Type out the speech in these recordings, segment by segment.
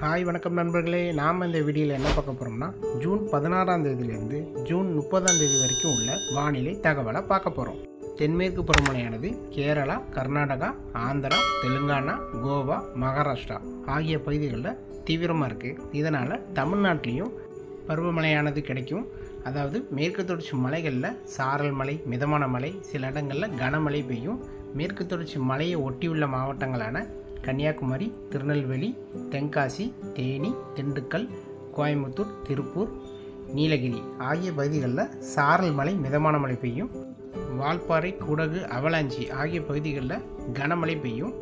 Hi வணக்கம் நண்பர்களே. நாம் இந்த வீடியோவில் என்ன பார்க்க போகிறோம்னா ஜூன் பதினாறாம் தேதியிலேருந்து ஜூன் முப்பதாம் தேதி வரைக்கும் உள்ள வானிலை தகவலை பார்க்க போகிறோம் தென்மேற்கு பருவமழையானது கேரளா கர்நாடகா ஆந்திரா தெலுங்கானா கோவா மகாராஷ்டிரா ஆகிய பகுதிகளில் தீவிரமாக இருக்குது இதனால் தமிழ்நாட்டிலையும் பருவமழையானது கிடைக்கும். அதாவது மேற்கு தொடர்ச்சி மலைகளில் சாரல் மலை மிதமான மலை சில இடங்களில் கனமழை பெய்யும். மேற்கு தொடர்ச்சி மலையை ஒட்டியுள்ள மாவட்டங்களான கன்னியாகுமரி திருநெல்வேலி தென்காசி தேனி திண்டுக்கல் கோயம்புத்தூர் திருப்பூர் நீலகிரி ஆகிய பகுதிகளில் சாரல் மழை மிதமான மழை பெய்யும். வால்பாறை குடகு அவலாஞ்சி ஆகிய பகுதிகளில் கனமழை பெய்யும்.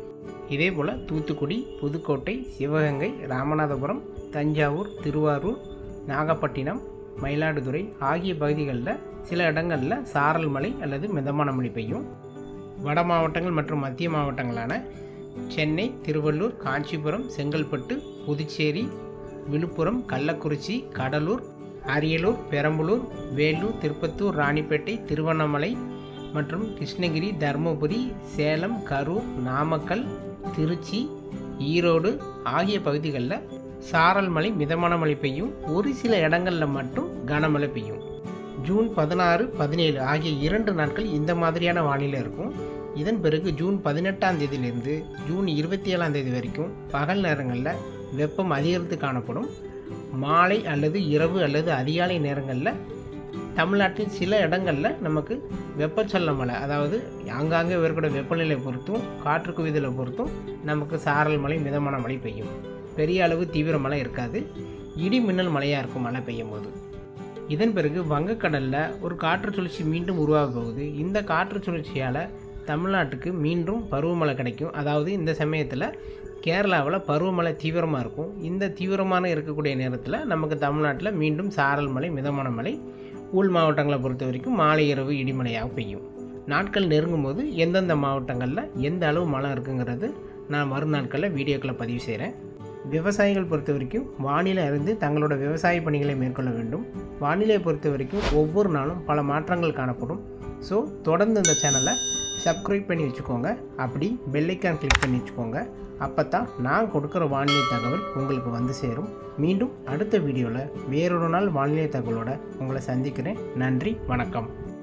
இதேபோல் தூத்துக்குடி புதுக்கோட்டை சிவகங்கை ராமநாதபுரம் தஞ்சாவூர் திருவாரூர் நாகப்பட்டினம் மயிலாடுதுறை ஆகிய பகுதிகளில் சில இடங்களில் சாரல் மழை அல்லது மிதமான மழை பெய்யும். வட மாவட்டங்கள் மற்றும் மத்திய மாவட்டங்களான சென்னை திருவள்ளூர் காஞ்சிபுரம் செங்கல்பட்டு புதுச்சேரி விழுப்புரம் கள்ளக்குறிச்சி கடலூர் அரியலூர் பெரம்பலூர் வேலூர் திருப்பத்தூர் ராணிப்பேட்டை திருவண்ணாமலை மற்றும் கிருஷ்ணகிரி தருமபுரி சேலம் கரூர் நாமக்கல் திருச்சி ஈரோடு ஆகிய பகுதிகளில் சாரல் மழை மிதமான மழை பெய்யும். ஒரு சில இடங்களில் மட்டும் கனமழை பெய்யும். ஜூன் பதினாறு பதினேழு ஆகிய இரண்டு நாட்கள் இந்த மாதிரியான வானிலை இருக்கும். இதன் பிறகு ஜூன் பதினெட்டாம் தேதியிலிருந்து ஜூன் இருபத்தி ஏழாம் தேதி வரைக்கும் பகல் நேரங்களில் வெப்பம் அதிகரித்து காணப்படும். மாலை அல்லது இரவு அல்லது அதிகாலை நேரங்களில் தமிழ்நாட்டில் சில இடங்களில் நமக்கு வெப்பச்சல்ல மழை அதாவது ஆங்காங்கே வேறுபட வெப்பநிலை பொறுத்தும் காற்று குவிதலை பொறுத்தும் நமக்கு சாரல் மழை மிதமான மழை பெய்யும். பெரிய அளவு தீவிர மழை இருக்காது. இடி மின்னல் மழையாக இருக்கும் மழை பெய்யும் போது இதன் பிறகு வங்கக்கடலில் ஒரு காற்று சுழற்சி மீண்டும் உருவாக போகுது. இந்த காற்று சுழற்சியால் தமிழ்நாட்டுக்கு மீண்டும் பருவமழை கிடைக்கும். அதாவது இந்த சமயத்தில் கேரளாவில் பருவமழை தீவிரமாக இருக்கும். இந்த தீவிரமான இருக்கக்கூடிய நேரத்தில் நமக்கு தமிழ்நாட்டில் மீண்டும் சாரல் மலை மிதமான மழை உள் மாவட்டங்களை பொறுத்த வரைக்கும் மாலை இரவு இடிமழையாக பெய்யும். நாட்கள் நெருங்கும் போது எந்தெந்த மாவட்டங்களில் எந்த அளவு மழை இருக்குங்கிறது நான் மறுநாட்களில் வீடியோக்களை பதிவு செய்கிறேன் விவசாயிகள் பொறுத்த வரைக்கும் வானிலை அறிந்து தங்களோட விவசாய பணிகளை மேற்கொள்ள வேண்டும். வானிலை பொறுத்த வரைக்கும் ஒவ்வொரு நாளும் பல மாற்றங்கள் காணப்படும். ஸோ தொடர்ந்து இந்த சேனலை சப்ஸ்கிரைப் பண்ணி வச்சுக்கோங்க. அப்படி பெல்லைக்கான் கிளிக் பண்ணி வச்சுக்கோங்க. அப்போ தான் நான் கொடுக்குற வானிலை தகவல் உங்களுக்கு வந்து சேரும். மீண்டும் அடுத்த வீடியோவில் வேறொரு நாள் வானிலை தகவலோட உங்களை சந்திக்கிறேன். நன்றி வணக்கம்.